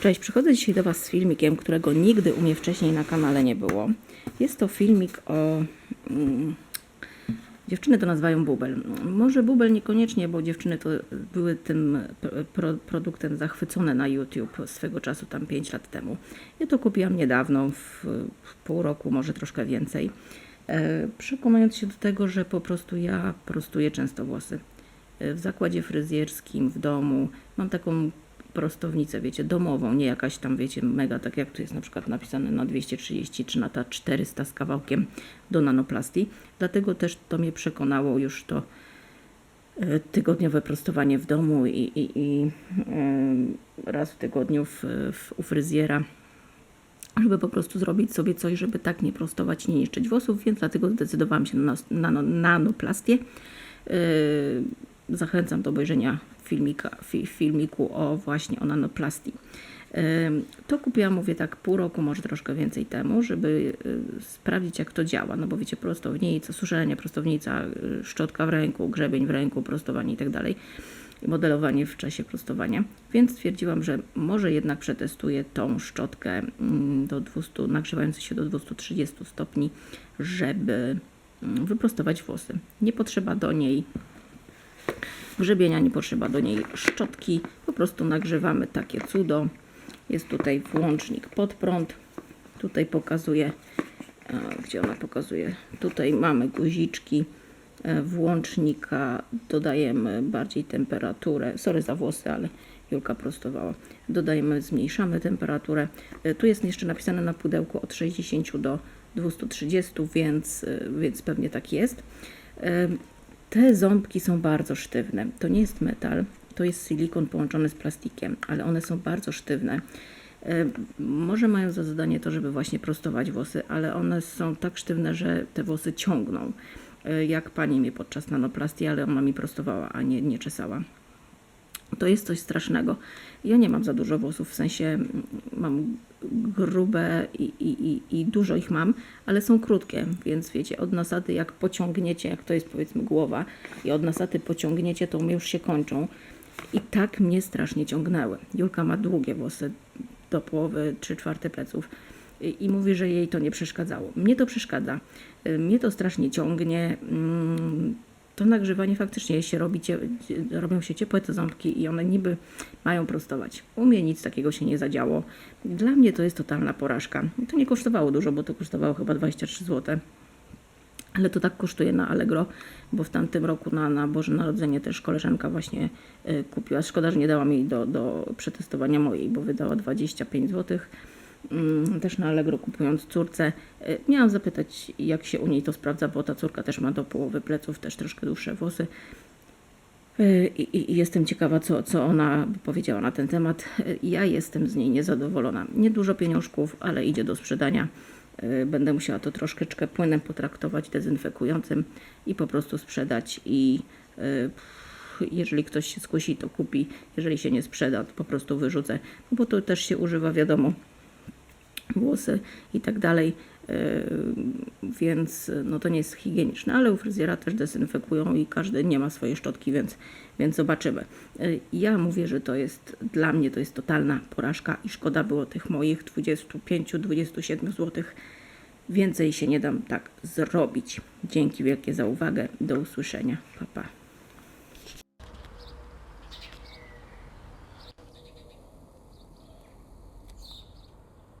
Cześć, przychodzę dzisiaj do Was z filmikiem, którego nigdy u mnie wcześniej na kanale nie było. Jest to filmik o... Mm, dziewczyny to nazywają bubel. Może bubel niekoniecznie, bo dziewczyny to były tym pro, produktem zachwycone na YouTube swego czasu, tam 5 lat temu. Ja to kupiłam niedawno, w, w pół roku, może troszkę więcej. E, przekonując się do tego, że po prostu ja prostuję często włosy. E, w zakładzie fryzjerskim, w domu. Mam taką prostownicę, wiecie, domową, nie jakaś tam, wiecie, mega, tak jak tu jest na przykład napisane na 230 czy na ta 400 z kawałkiem do nanoplastii. Dlatego też to mnie przekonało już to e, tygodniowe prostowanie w domu i, i, i e, raz w tygodniu w, w, u fryzjera żeby po prostu zrobić sobie coś, żeby tak nie prostować, nie niszczyć włosów, więc dlatego zdecydowałam się na nano, nanoplastię. Yy, zachęcam do obejrzenia filmika, fi, filmiku o właśnie o nanoplastii. To kupiłam, mówię tak, pół roku, może troszkę więcej temu, żeby yy, sprawdzić, jak to działa. No bo wiecie, prostownica, suszenie, prostownica, yy, szczotka w ręku, grzebień w ręku, prostowanie i tak modelowanie w czasie prostowania, więc stwierdziłam, że może jednak przetestuję tą szczotkę mm, do 200, nagrzewającej się do 230 stopni, żeby mm, wyprostować włosy. Nie potrzeba do niej grzebienia, nie potrzeba do niej szczotki, po prostu nagrzewamy takie cudo. Jest tutaj włącznik pod prąd, tutaj pokazuje, e, gdzie ona pokazuje, tutaj mamy guziczki, e, włącznika, dodajemy bardziej temperaturę, sorry za włosy, ale Julka prostowała, dodajemy, zmniejszamy temperaturę, E, tu jest jeszcze napisane na pudełku od 60 do 230, więc, więc pewnie tak jest. Te ząbki są bardzo sztywne, to nie jest metal, to jest silikon połączony z plastikiem, ale one są bardzo sztywne. E, Może mają za zadanie to, żeby właśnie prostować włosy, ale one są tak sztywne, że te włosy ciągną. E, Jak pani mi podczas nanoplastii, ale ona mi prostowała, a nie, nie czesała. To jest coś strasznego. Ja nie mam za dużo włosów, w sensie mm, mam grube i, i, i, dużo ich mam, ale są krótkie, więc wiecie, od nasady jak pociągniecie, jak to jest powiedzmy głowa i od nasady pociągniecie, to już się kończą. I tak mnie strasznie ciągnęły. Julka ma długie włosy do połowy, trzy czwarte pleców i, i mówi, że jej to nie przeszkadzało. Mnie to przeszkadza. Y, Mnie to strasznie ciągnie. Mm, To nagrzewanie faktycznie się robi, robią się ciepłe te ząbki i one niby mają prostować. U mnie nic takiego się nie zadziało. Dla mnie to jest totalna porażka. To nie kosztowało dużo, bo to kosztowało chyba 23 zł. Ale to tak kosztuje na Allegro, bo w tamtym roku na, na Boże Narodzenie też koleżanka właśnie y, kupiła. Szkoda, że nie dała mi do, do przetestowania mojej, bo wydała 25 zł. Mm, Też na Allegro kupując córce. Y, Miałam zapytać, jak się u niej to sprawdza, bo ta córka też ma do połowy pleców, też troszkę dłuższe włosy. Y, I, i- I jestem ciekawa, co, co ona powiedziała na ten temat. Y, Ja jestem z niej niezadowolona. Niedużo pieniążków, ale idzie do sprzedania. Będę musiała to troszeczkę płynem potraktować, dezynfekującym i po prostu sprzedać. I jeżeli ktoś się skusi, to kupi. Jeżeli się nie sprzeda, to po prostu wyrzucę. Bo to też się używa, wiadomo, włosy i tak dalej, yy, więc no to nie jest higieniczne, ale u fryzjera też dezynfekują i każdy nie ma swojej szczotki, więc, więc zobaczymy. Yy, Ja mówię, że to jest, dla mnie to jest totalna porażka i szkoda było tych moich 25-27 zł. Więcej się nie dam tak zrobić. Dzięki wielkie za uwagę. Do usłyszenia. Pa, pa.